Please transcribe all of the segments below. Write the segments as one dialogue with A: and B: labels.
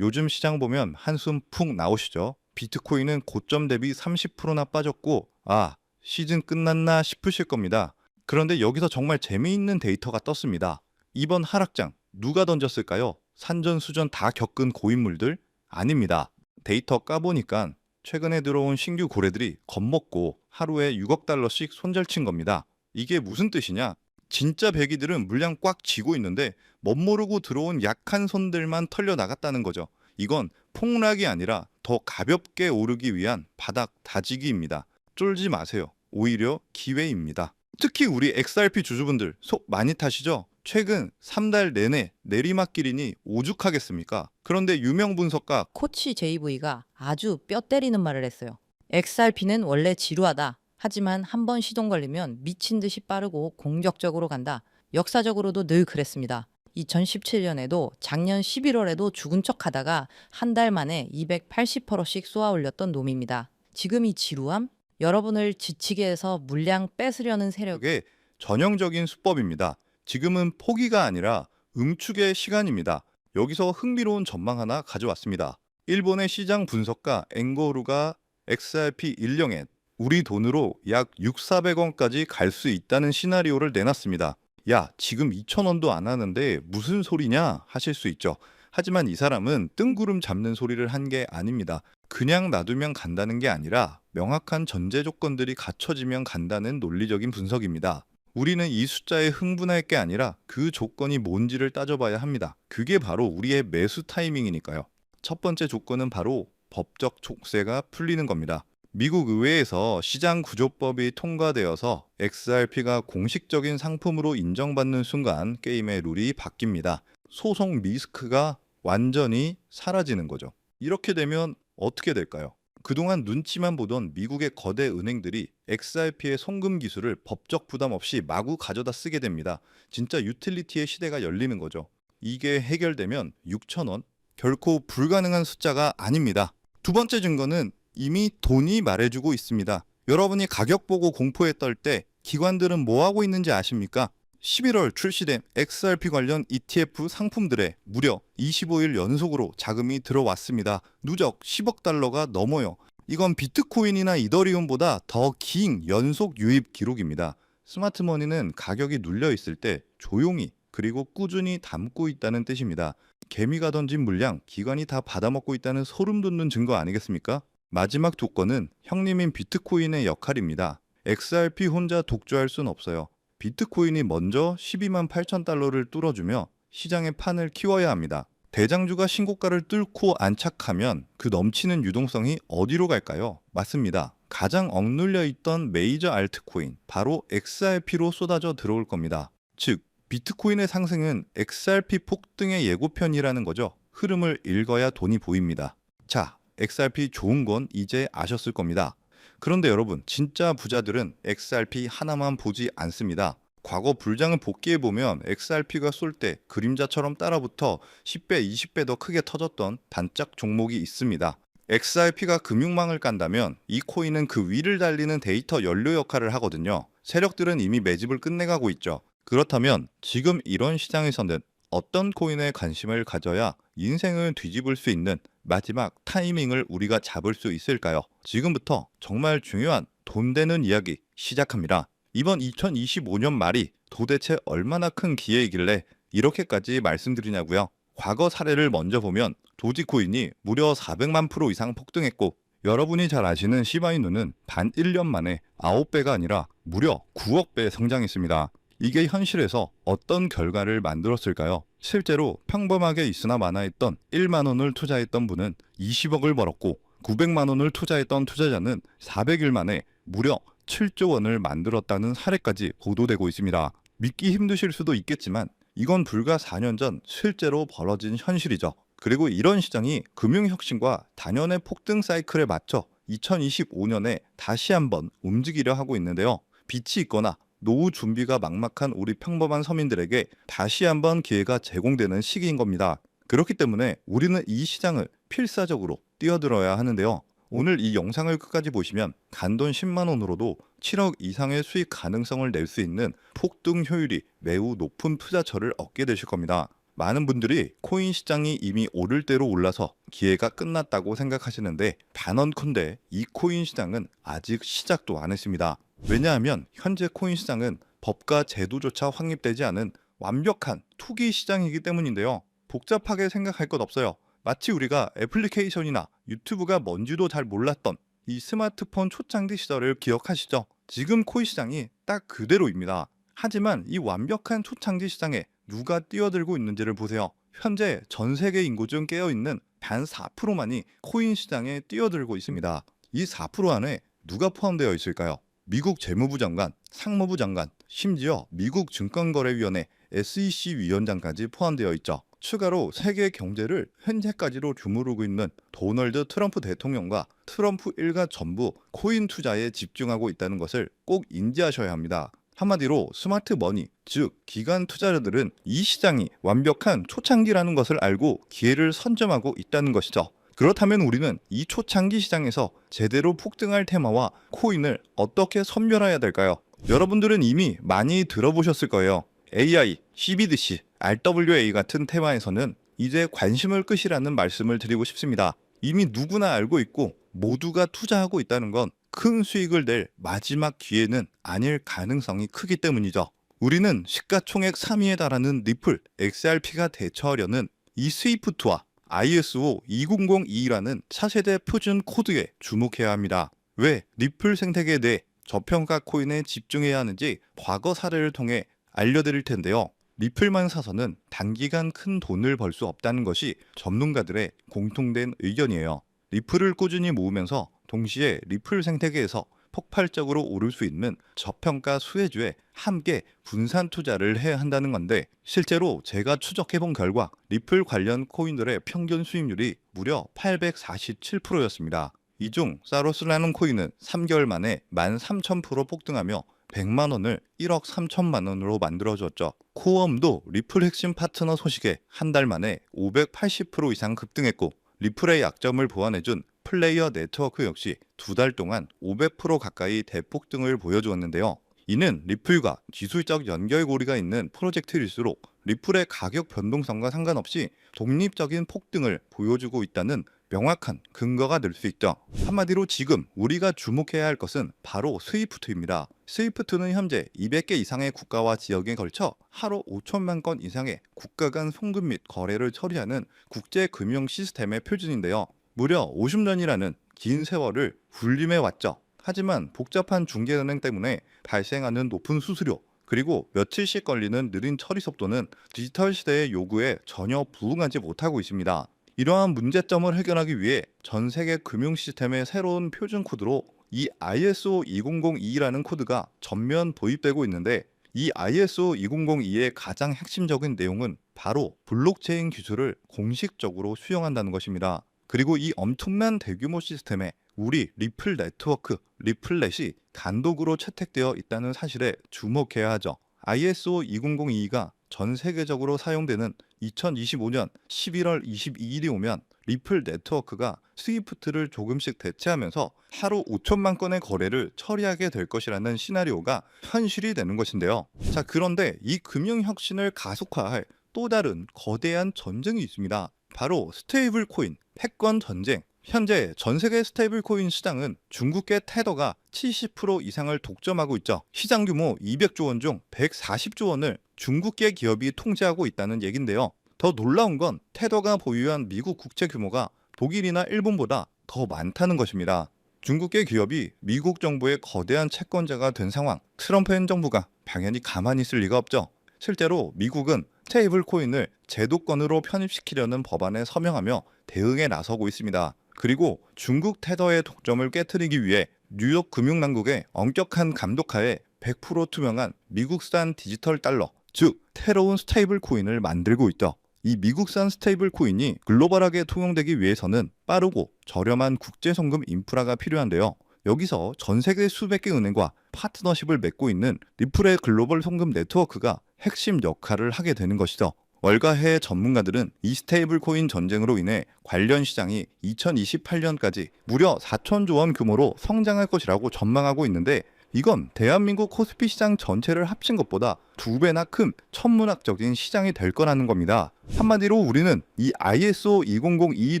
A: 요즘 시장 보면 한숨 푹 나오시죠? 비트코인은 고점 대비 30%나 빠졌고 아 시즌 끝났나 싶으실 겁니다. 그런데 여기서 정말 재미있는 데이터가 떴습니다. 이번 하락장 누가 던졌을까요? 산전수전 다 겪은 고인물들? 아닙니다. 데이터 까보니까 최근에 들어온 신규 고래들이 겁먹고 하루에 6억 달러씩 손절친 겁니다. 이게 무슨 뜻이냐? 진짜 배기들은 물량 꽉 쥐고 있는데 멋모르고 들어온 약한 손들만 털려 나갔다는 거죠. 이건 폭락이 아니라 더 가볍게 오르기 위한 바닥 다지기입니다. 쫄지 마세요. 오히려 기회입니다. 특히 우리 XRP 주주분들 속 많이 타시죠? 최근 3달 내내 내리막길이니 오죽하겠습니까? 그런데 유명 분석가
B: 코치 JV가 아주 뼈 때리는 말을 했어요. XRP는 원래 지루하다. 하지만 한 번 시동 걸리면 미친 듯이 빠르고 공격적으로 간다. 역사적으로도 늘 그랬습니다. 2017년에도 작년 11월에도 죽은 척 하다가 한 달 만에 280%씩 쏘아 올렸던 놈입니다. 지금 이 지루함? 여러분을 지치게 해서 물량 뺏으려는 세력
A: 의 전형적인 수법입니다. 지금은 포기가 아니라 응축의 시간입니다. 여기서 흥미로운 전망 하나 가져왔습니다. 일본의 시장 분석가 앵거루가 XRP 1령에 우리 돈으로 약 6, 400원까지 갈 수 있다는 시나리오를 내놨습니다. 야, 지금 2,000원도 안 하는데 무슨 소리냐 하실 수 있죠. 하지만 이 사람은 뜬구름 잡는 소리를 한 게 아닙니다. 그냥 놔두면 간다는 게 아니라 명확한 전제 조건들이 갖춰지면 간다는 논리적인 분석입니다. 우리는 이 숫자에 흥분할 게 아니라 그 조건이 뭔지를 따져봐야 합니다. 그게 바로 우리의 매수 타이밍이니까요. 첫 번째 조건은 바로 법적 촉세가 풀리는 겁니다. 미국 의회에서 시장 구조법이 통과되어서 XRP가 공식적인 상품으로 인정받는 순간 게임의 룰이 바뀝니다. 소송 리스크가 완전히 사라지는 거죠. 이렇게 되면 어떻게 될까요? 그동안 눈치만 보던 미국의 거대 은행들이 XRP의 송금 기술을 법적 부담 없이 마구 가져다 쓰게 됩니다. 진짜 유틸리티의 시대가 열리는 거죠. 이게 해결되면 6천원 결코 불가능한 숫자가 아닙니다. 두 번째 증거는 이미 돈이 말해주고 있습니다. 여러분이 가격 보고 공포에 떨 때 기관들은 뭐 하고 있는지 아십니까? 11월 출시된 XRP 관련 ETF 상품들에 무려 25일 연속으로 자금이 들어왔습니다. 누적 10억 달러가 넘어요. 이건 비트코인이나 이더리움보다 더 긴 연속 유입 기록입니다. 스마트머니는 가격이 눌려 있을 때 조용히 그리고 꾸준히 담고 있다는 뜻입니다. 개미가 던진 물량 기관이 다 받아먹고 있다는 소름 돋는 증거 아니겠습니까? 마지막 두 건은 형님인 비트코인의 역할입니다. XRP 혼자 독주할 순 없어요. 비트코인이 먼저 12만 8천 달러를 뚫어주며 시장의 판을 키워야 합니다. 대장주가 신고가를 뚫고 안착하면 그 넘치는 유동성이 어디로 갈까요? 맞습니다. 가장 억눌려 있던 메이저 알트코인, 바로 XRP로 쏟아져 들어올 겁니다. 즉, 비트코인의 상승은 XRP 폭등의 예고편이라는 거죠. 흐름을 읽어야 돈이 보입니다. 자, XRP 좋은 건 이제 아셨을 겁니다. 그런데 여러분, 진짜 부자들은 XRP 하나만 보지 않습니다. 과거 불장을 복귀해 보면 XRP가 쏠 때 그림자처럼 따라붙어 10배, 20배 더 크게 터졌던 단짝 종목이 있습니다. XRP가 금융망을 깐다면 이 코인은 그 위를 달리는 데이터 연료 역할을 하거든요. 세력들은 이미 매집을 끝내가고 있죠. 그렇다면 지금 이런 시장에서는 어떤 코인에 관심을 가져야 인생을 뒤집을 수 있는 마지막 타이밍을 우리가 잡을 수 있을까요? 지금부터 정말 중요한 돈 되는 이야기 시작합니다. 이번 2025년 말이 도대체 얼마나 큰 기회이길래 이렇게까지 말씀드리냐고요? 과거 사례를 먼저 보면 도지코인이 무려 400만 프로 이상 폭등했고 여러분이 잘 아시는 시바이누는 단 1년 만에 9배가 아니라 무려 9억 배 성장했습니다. 이게 현실에서 어떤 결과를 만들었을까요? 실제로 평범하게 있으나 마나했던 1만 원을 투자했던 분은 20억을 벌었고 900만 원을 투자했던 투자자는 400일 만에 무려 7조 원을 만들었다는 사례까지 보도되고 있습니다. 믿기 힘드실 수도 있겠지만 이건 불과 4년 전 실제로 벌어진 현실이죠. 그리고 이런 시장이 금융혁신과 단연의 폭등 사이클에 맞춰 2025년에 다시 한번 움직이려 하고 있는데요. 빛이 있거나 노후 준비가 막막한 우리 평범한 서민들에게 다시 한번 기회가 제공되는 시기인 겁니다. 그렇기 때문에 우리는 이 시장을 필사적으로 뛰어들어야 하는데요. 오늘 이 영상을 끝까지 보시면 간돈 10만 원으로도 7억 이상의 수익 가능성을 낼 수 있는 폭등 효율이 매우 높은 투자처를 얻게 되실 겁니다. 많은 분들이 코인 시장이 이미 오를 대로 올라서 기회가 끝났다고 생각하시는데 단언컨대 이 코인 시장은 아직 시작도 안 했습니다. 왜냐하면 현재 코인 시장은 법과 제도조차 확립되지 않은 완벽한 투기 시장이기 때문인데요. 복잡하게 생각할 것 없어요. 마치 우리가 애플리케이션이나 유튜브가 뭔지도 잘 몰랐던 이 스마트폰 초창기 시절을 기억하시죠? 지금 코인 시장이 딱 그대로입니다. 하지만 이 완벽한 초창기 시장에 누가 뛰어들고 있는지를 보세요. 현재 전 세계 인구 중 깨어 있는 단 4%만이 코인 시장에 뛰어들고 있습니다. 이 4% 안에 누가 포함되어 있을까요? 미국 재무부 장관, 상무부 장관, 심지어 미국 증권거래위원회 SEC 위원장까지 포함되어 있죠. 추가로 세계 경제를 현재까지로 주무르고 있는 도널드 트럼프 대통령과 트럼프 일가 전부 코인 투자에 집중하고 있다는 것을 꼭 인지하셔야 합니다. 한마디로 스마트 머니, 즉 기관 투자자들은 이 시장이 완벽한 초창기라는 것을 알고 기회를 선점하고 있다는 것이죠. 그렇다면 우리는 이 초창기 시장에서 제대로 폭등할 테마와 코인을 어떻게 선별해야 될까요? 여러분들은 이미 많이 들어보셨을 거예요. AI, CBDC, RWA 같은 테마에서는 이제 관심을 끄시라는 말씀을 드리고 싶습니다. 이미 누구나 알고 있고 모두가 투자하고 있다는 건 큰 수익을 낼 마지막 기회는 아닐 가능성이 크기 때문이죠. 우리는 시가총액 3위에 달하는 리플, XRP가 대처하려는 이 스위프트와 ISO 2002라는 차세대 표준 코드에 주목해야 합니다. 왜 리플 생태계 내 저평가 코인에 집중해야 하는지 과거 사례를 통해 알려드릴 텐데요. 리플만 사서는 단기간 큰 돈을 벌 수 없다는 것이 전문가들의 공통된 의견이에요. 리플을 꾸준히 모으면서 동시에 리플 생태계에서 폭발적으로 오를 수 있는 저평가 수혜주에 함께 분산 투자를 해야 한다는 건데 실제로 제가 추적해 본 결과 리플 관련 코인들의 평균 수익률이 무려 847%였습니다. 이 중 사로스라는 코인은 3개월 만에 13,000% 폭등하며 100만 원을 1억 3천만 원으로 만들어줬죠. 코엄도 리플 핵심 파트너 소식에 한 달 만에 580% 이상 급등했고 리플의 약점을 보완해준 플레이어 네트워크 역시 두 달 동안 500% 가까이 대폭 등을 보여주었는데요. 이는 리플과 기술적 연결고리가 있는 프로젝트일수록 리플의 가격 변동성과 상관없이 독립적인 폭등을 보여주고 있다는 명확한 근거가 될 수 있죠. 한마디로 지금 우리가 주목해야 할 것은 바로 스위프트입니다. 스위프트는 현재 200개 이상의 국가와 지역에 걸쳐 하루 5천만 건 이상의 국가 간 송금 및 거래를 처리하는 국제 금융 시스템의 표준인데요. 무려 50년이라는 긴 세월을 군림해 왔죠. 하지만 복잡한 중개은행 때문에 발생하는 높은 수수료 그리고 며칠씩 걸리는 느린 처리 속도는 디지털 시대의 요구에 전혀 부응하지 못하고 있습니다. 이러한 문제점을 해결하기 위해 전 세계 금융 시스템의 새로운 표준 코드로 이 ISO 2002라는 코드가 전면 도입되고 있는데 이 ISO 2002의 가장 핵심적인 내용은 바로 블록체인 기술을 공식적으로 수용한다는 것입니다. 그리고 이 엄청난 대규모 시스템에 우리 리플 네트워크, 리플렛이 단독으로 채택되어 있다는 사실에 주목해야 하죠. ISO 2002가 전 세계적으로 사용되는 2025년 11월 22일이 오면 리플 네트워크가 스위프트를 조금씩 대체하면서 하루 5천만 건의 거래를 처리하게 될 것이라는 시나리오가 현실이 되는 것인데요. 자, 그런데 이 금융 혁신을 가속화할 또 다른 거대한 전쟁이 있습니다. 바로 스테이블 코인, 패권 전쟁. 현재 전 세계 스테이블 코인 시장은 중국계 테더가 70% 이상을 독점하고 있죠. 시장 규모 200조 원 중 140조 원을 중국계 기업이 통제하고 있다는 얘긴데요. 더 놀라운 건 테더가 보유한 미국 국채 규모가 독일이나 일본보다 더 많다는 것입니다. 중국계 기업이 미국 정부의 거대한 채권자가 된 상황, 트럼프 행정부가 당연히 가만히 있을 리가 없죠. 실제로 미국은 스테이블 코인을 제도권으로 편입시키려는 법안에 서명하며 대응에 나서고 있습니다. 그리고 중국 테더의 독점을 깨뜨리기 위해 뉴욕 금융당국의 엄격한 감독하에 100% 투명한 미국산 디지털 달러, 즉 새로운 스테이블 코인을 만들고 있죠. 이 미국산 스테이블 코인이 글로벌하게 통용되기 위해서는 빠르고 저렴한 국제 송금 인프라가 필요한데요. 여기서 전 세계 수백 개 은행과 파트너십을 맺고 있는 리플의 글로벌 송금 네트워크가 핵심 역할을 하게 되는 것이죠. 월가해의 전문가들은 이 스테이블 코인 전쟁으로 인해 관련 시장이 2028년까지 무려 4천조 원 규모로 성장할 것이라고 전망하고 있는데 이건 대한민국 코스피 시장 전체를 합친 것보다 두 배나 큰 천문학적인 시장이 될 거라는 겁니다. 한마디로 우리는 이 ISO 2002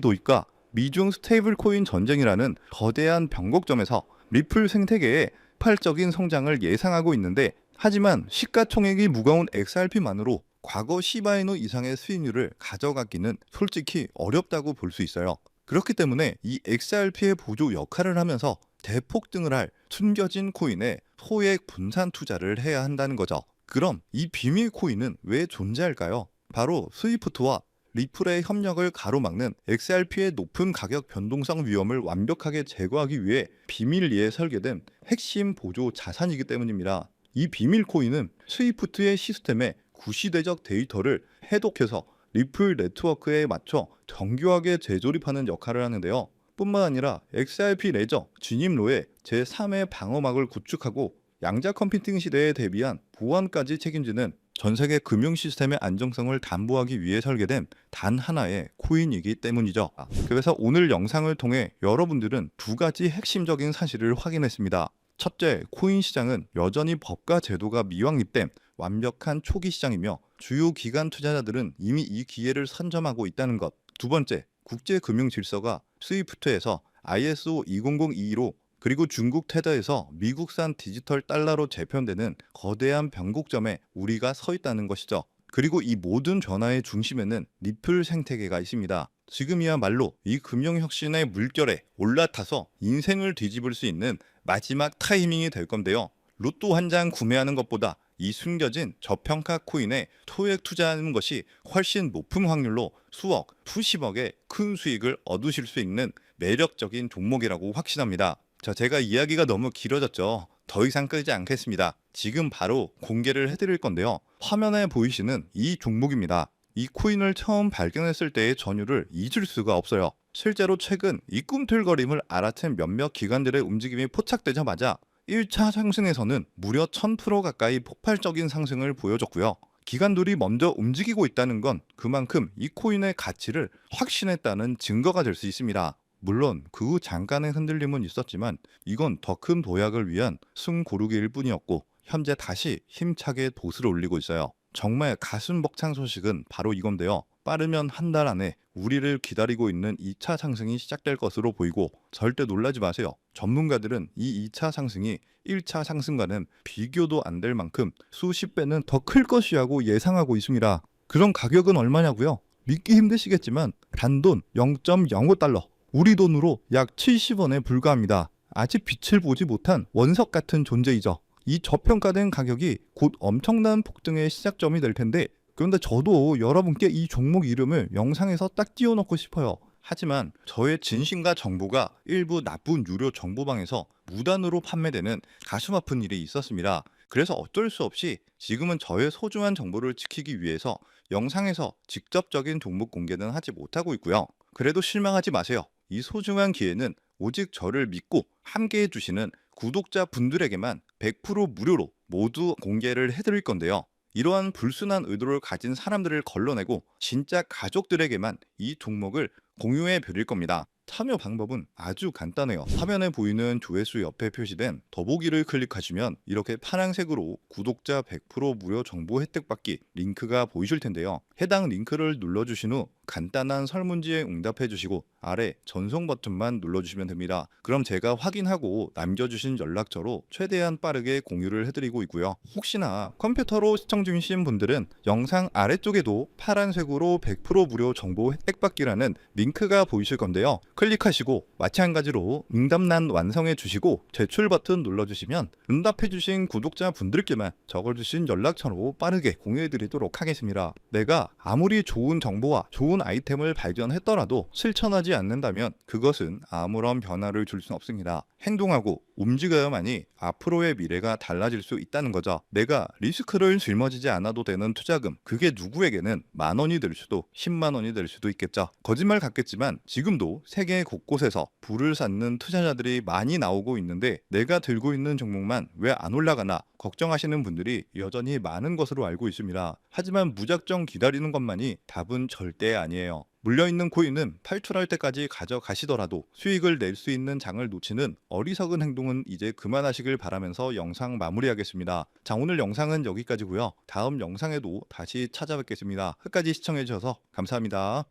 A: 도입과 미중 스테이블 코인 전쟁이라는 거대한 변곡점에서 리플 생태계의 폭발적인 성장을 예상하고 있는데 하지만 시가총액이 무거운 XRP만으로 과거 시바이노 이상의 수익률을 가져가기는 솔직히 어렵다고 볼 수 있어요. 그렇기 때문에 이 XRP의 보조 역할을 하면서 대폭등을 할 숨겨진 코인에 소액 분산 투자를 해야 한다는 거죠. 그럼 이 비밀 코인은 왜 존재할까요? 바로 스위프트와 리플의 협력을 가로막는 XRP의 높은 가격 변동성 위험을 완벽하게 제거하기 위해 비밀리에 설계된 핵심 보조 자산이기 때문입니다. 이 비밀 코인은 스위프트의 시스템에 구시대적 데이터를 해독해서 리플 네트워크에 맞춰 정교하게 재조립하는 역할을 하는데요. 뿐만 아니라 XRP 레저 진입로에 제3의 방어막을 구축하고 양자 컴퓨팅 시대에 대비한 보안까지 책임지는 전 세계 금융 시스템의 안정성을 담보하기 위해 설계된 단 하나의 코인이기 때문이죠. 아, 그래서 오늘 영상을 통해 여러분들은 두 가지 핵심적인 사실을 확인했습니다. 첫째, 코인 시장은 여전히 법과 제도가 미확립된 완벽한 초기 시장이며 주요 기관 투자자들은 이미 이 기회를 선점하고 있다는 것. 두 번째, 국제 금융 질서가 스위프트에서 ISO 2002로 그리고 중국 테더에서 미국산 디지털 달러로 재편되는 거대한 변곡점에 우리가 서 있다는 것이죠. 그리고 이 모든 변화의 중심에는 리플 생태계가 있습니다. 지금이야말로 이 금융혁신의 물결에 올라타서 인생을 뒤집을 수 있는 마지막 타이밍이 될 건데요. 로또 한 장 구매하는 것보다 이 숨겨진 저평가 코인에 토액 투자하는 것이 훨씬 높은 확률로 수억, 수십억의 큰 수익을 얻으실 수 있는 매력적인 종목이라고 확신합니다. 자, 제가 이야기가 너무 길어졌죠. 더 이상 끌지 않겠습니다. 지금 바로 공개를 해드릴 건데요. 화면에 보이시는 이 종목입니다. 이 코인을 처음 발견했을 때의 전율을 잊을 수가 없어요. 실제로 최근 이 꿈틀거림을 알아챈 몇몇 기관들의 움직임이 포착되자마자 1차 상승에서는 무려 1000% 가까이 폭발적인 상승을 보여줬고요. 기관들이 먼저 움직이고 있다는 건 그만큼 이 코인의 가치를 확신했다는 증거가 될 수 있습니다. 물론 그 후 잠깐의 흔들림은 있었지만 이건 더 큰 도약을 위한 숨 고르기일 뿐이었고 현재 다시 힘차게 도수를 올리고 있어요. 정말 가슴 벅찬 소식은 바로 이건데요. 빠르면 한 달 안에 우리를 기다리고 있는 2차 상승이 시작될 것으로 보이고 절대 놀라지 마세요. 전문가들은 이 2차 상승이 1차 상승과는 비교도 안 될 만큼 수십 배는 더 클 것이라고 예상하고 있습니다. 그럼 가격은 얼마냐고요? 믿기 힘드시겠지만 단돈 0.05달러, 우리 돈으로 약 70원에 불과합니다. 아직 빛을 보지 못한 원석 같은 존재이죠. 이 저평가된 가격이 곧 엄청난 폭등의 시작점이 될 텐데 그런데 저도 여러분께 이 종목 이름을 영상에서 딱 띄워놓고 싶어요. 하지만 저의 진심과 정보가 일부 나쁜 유료 정보방에서 무단으로 판매되는 가슴 아픈 일이 있었습니다. 그래서 어쩔 수 없이 지금은 저의 소중한 정보를 지키기 위해서 영상에서 직접적인 종목 공개는 하지 못하고 있고요. 그래도 실망하지 마세요. 이 소중한 기회는 오직 저를 믿고 함께 해주시는 구독자 분들에게만 100% 무료로 모두 공개를 해드릴 건데요. 이러한 불순한 의도를 가진 사람들을 걸러내고 진짜 가족들에게만 이 종목을 공유해 드릴 겁니다. 참여 방법은 아주 간단해요. 화면에 보이는 조회수 옆에 표시된 더보기를 클릭하시면 이렇게 파란색으로 구독자 100% 무료 정보 혜택 받기 링크가 보이실 텐데요. 해당 링크를 눌러주신 후 간단한 설문지에 응답해 주시고 아래 전송 버튼만 눌러주시면 됩니다. 그럼 제가 확인하고 남겨주신 연락처로 최대한 빠르게 공유를 해드리고 있고요. 혹시나 컴퓨터로 시청 중이신 분들은 영상 아래쪽에도 파란색으로 100% 무료 정보 혜택 받기라는 링크가 보이실 건데요. 클릭하시고 마찬가지로 응답란 완성해 주시고 제출 버튼 눌러주시면 응답해 주신 구독자 분들께만 적어주신 연락처로 빠르게 공유해 드리도록 하겠습니다. 내가 아무리 좋은 정보와 좋은 아이템을 발견했더라도 실천하지 않는다면 그것은 아무런 변화를 줄 수는 없습니다. 행동하고 움직여야만이 앞으로의 미래가 달라질 수 있다는 거죠. 내가 리스크를 짊어지지 않아도 되는 투자금, 그게 누구에게는 만 원이 될 수도 10만 원이 될 수도 있겠죠. 거짓말 같겠지만 지금도 세계 곳곳에서 불을 쌓는 투자자들이 많이 나오고 있는데 내가 들고 있는 종목만 왜 안 올라가나 걱정하시는 분들이 여전히 많은 것으로 알고 있습니다. 하지만 무작정 기다리는 것만이 답은 절대 아니에요. 물려있는 코인은 팔출할 때까지 가져가시더라도 수익을 낼 수 있는 장을 놓치는 어리석은 행동은 이제 그만하시길 바라면서 영상 마무리하겠습니다. 자, 오늘 영상은 여기까지고요. 다음 영상에도 다시 찾아뵙겠습니다. 끝까지 시청해주셔서 감사합니다.